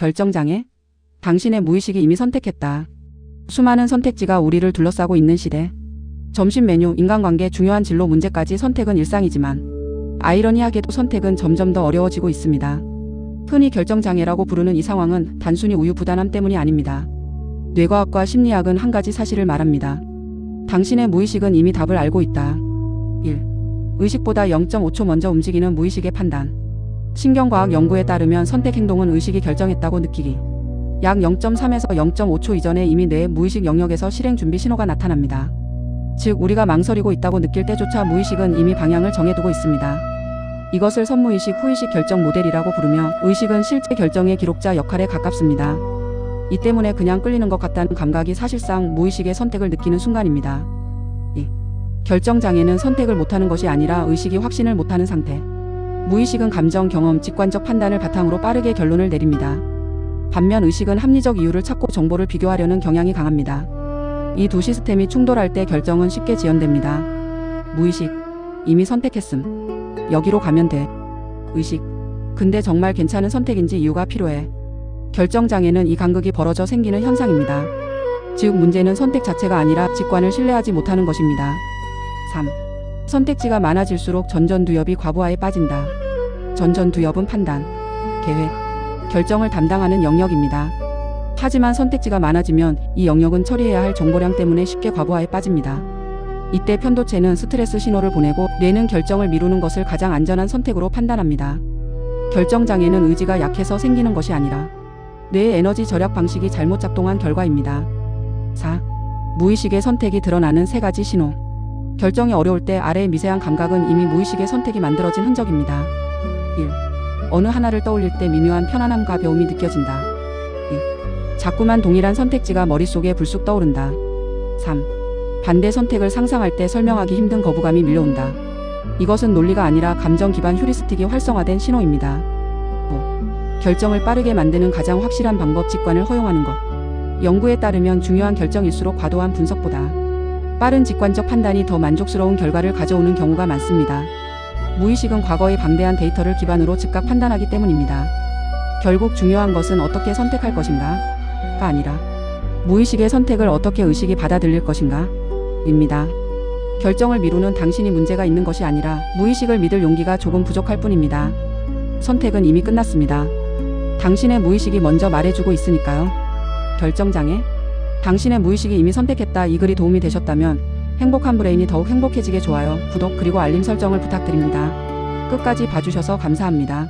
결정장애? 당신의 무의식이 이미 선택했다. 수많은 선택지가 우리를 둘러싸고 있는 시대. 점심 메뉴, 인간관계, 중요한 진로 문제까지 선택은 일상이지만 아이러니하게도 선택은 점점 더 어려워지고 있습니다. 흔히 결정장애라고 부르는 이 상황은 단순히 우유부단함 때문이 아닙니다. 뇌과학과 심리학은 한 가지 사실을 말합니다. 당신의 무의식은 이미 답을 알고 있다. 1. 의식보다 0.5초 먼저 움직이는 무의식의 판단. 신경과학 연구에 따르면 선택 행동은 의식이 결정했다고 느끼기. 약 0.3에서 0.5초 이전에 이미 뇌의 무의식 영역에서 실행 준비 신호가 나타납니다. 즉, 우리가 망설이고 있다고 느낄 때조차 무의식은 이미 방향을 정해두고 있습니다. 이것을 선무의식 후의식 결정 모델이라고 부르며 의식은 실제 결정의 기록자 역할에 가깝습니다. 이 때문에 그냥 끌리는 것 같다는 감각이 사실상 무의식의 선택을 느끼는 순간입니다. 2. 결정장애는 선택을 못하는 것이 아니라 의식이 확신을 못하는 상태. 무의식은 감정, 경험, 직관적 판단을 바탕으로 빠르게 결론을 내립니다. 반면 의식은 합리적 이유를 찾고 정보를 비교하려는 경향이 강합니다. 이 두 시스템이 충돌할 때 결정은 쉽게 지연됩니다. 무의식. 이미 선택했음. 여기로 가면 돼. 의식. 근데 정말 괜찮은 선택인지 이유가 필요해. 결정장애는 이 간극이 벌어져 생기는 현상입니다. 즉, 문제는 선택 자체가 아니라 직관을 신뢰하지 못하는 것입니다. 3. 선택지가 많아질수록 전전두엽이 과부하에 빠진다. 전전두엽은 판단, 계획, 결정을 담당하는 영역입니다. 하지만 선택지가 많아지면 이 영역은 처리해야 할 정보량 때문에 쉽게 과부하에 빠집니다. 이때 편도체는 스트레스 신호를 보내고 뇌는 결정을 미루는 것을 가장 안전한 선택으로 판단합니다. 결정 장애는 의지가 약해서 생기는 것이 아니라 뇌의 에너지 절약 방식이 잘못 작동한 결과입니다. 4. 무의식의 선택이 드러나는 세 가지 신호. 결정이 어려울 때 아래의 미세한 감각은 이미 무의식의 선택이 만들어진 흔적입니다. 1. 어느 하나를 떠올릴 때 미묘한 편안함과 배움이 느껴진다. 2. 자꾸만 동일한 선택지가 머릿속에 불쑥 떠오른다. 3. 반대 선택을 상상할 때 설명하기 힘든 거부감이 밀려온다. 이것은 논리가 아니라 감정 기반 휴리스틱이 활성화된 신호입니다. 5. 결정을 빠르게 만드는 가장 확실한 방법 직관을 허용하는 것. 연구에 따르면 중요한 결정일수록 과도한 분석보다 빠른 직관적 판단이 더 만족스러운 결과를 가져오는 경우가 많습니다. 무의식은 과거의 방대한 데이터를 기반으로 즉각 판단하기 때문입니다. 결국 중요한 것은 어떻게 선택할 것인가가 아니라 무의식의 선택을 어떻게 의식이 받아들일 것인가 입니다. 결정을 미루는 당신이 문제가 있는 것이 아니라 무의식을 믿을 용기가 조금 부족할 뿐입니다. 선택은 이미 끝났습니다. 당신의 무의식이 먼저 말해주고 있으니까요. 결정장애? 당신의 무의식이 이미 선택했다 이 글이 도움이 되셨다면 행복한 브레인이 더욱 행복해지게 좋아요, 구독 그리고 알림 설정을 부탁드립니다. 끝까지 봐주셔서 감사합니다.